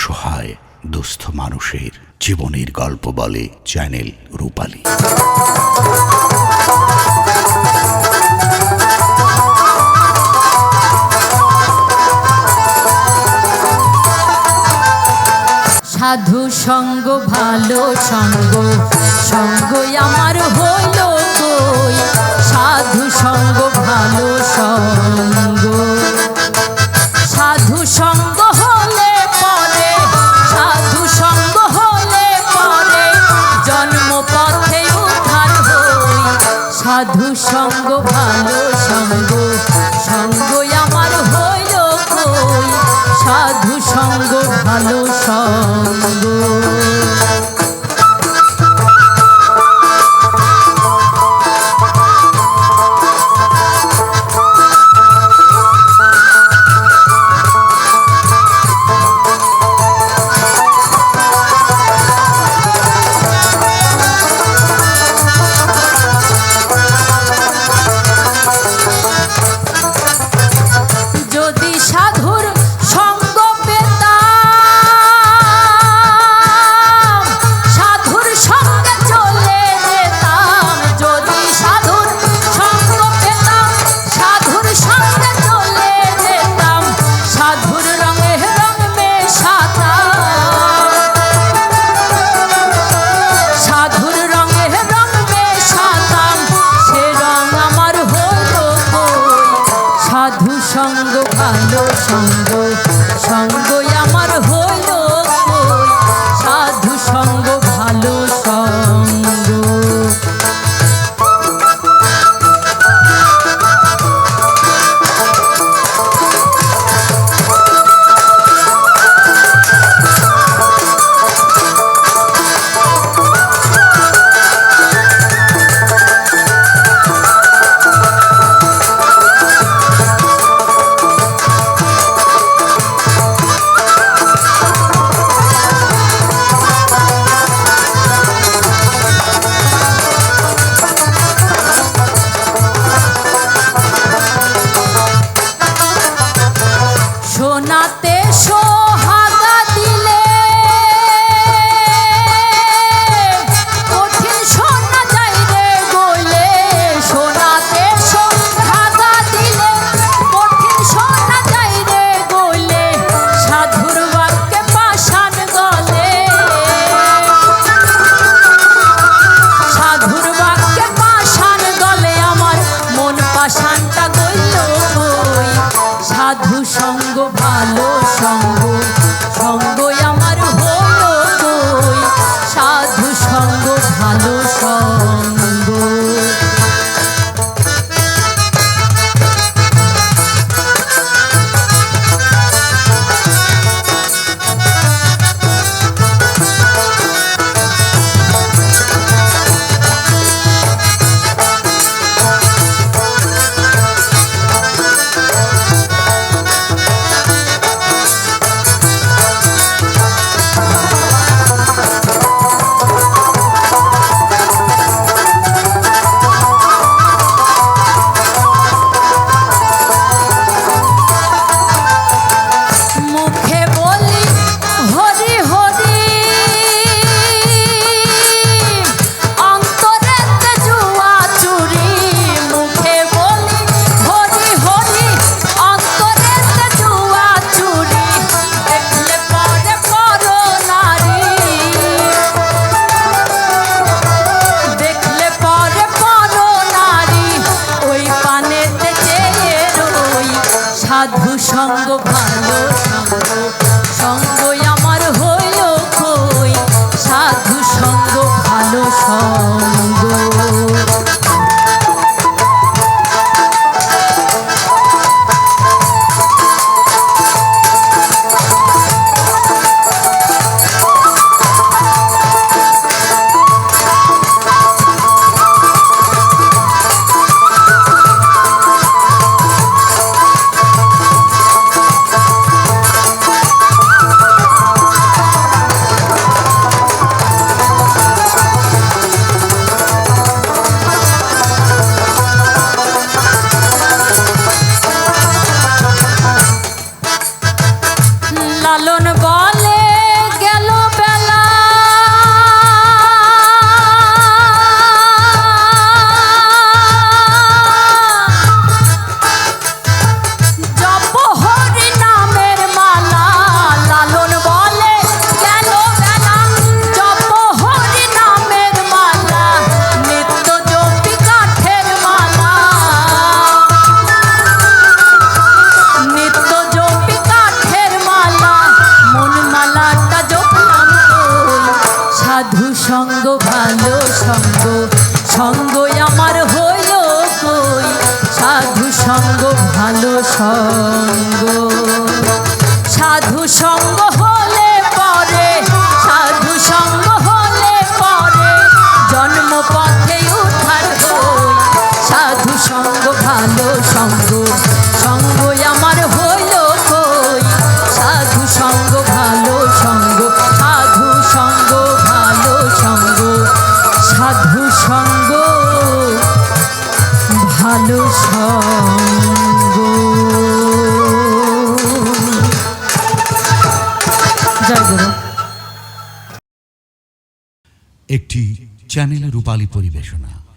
অসহায়, দুস্থ মানুষের জীবনের গল্প বলে চ্যানেল রূপালী। সাধু সঙ্গ, ভালো সঙ্গ সঙ্গ আমার হইল কই? সাধু সঙ্গ, ভালো সাধু সঙ্গ ভালো সঙ্গ সঙ্গ আমার হইল সাধু সঙ্গ ভালো সঙ্গ। সঙ্গ ভালো সঙ্গ। সাধু সঙ্গ একটি চ্যানেলের রূপালী পরিবেশনা।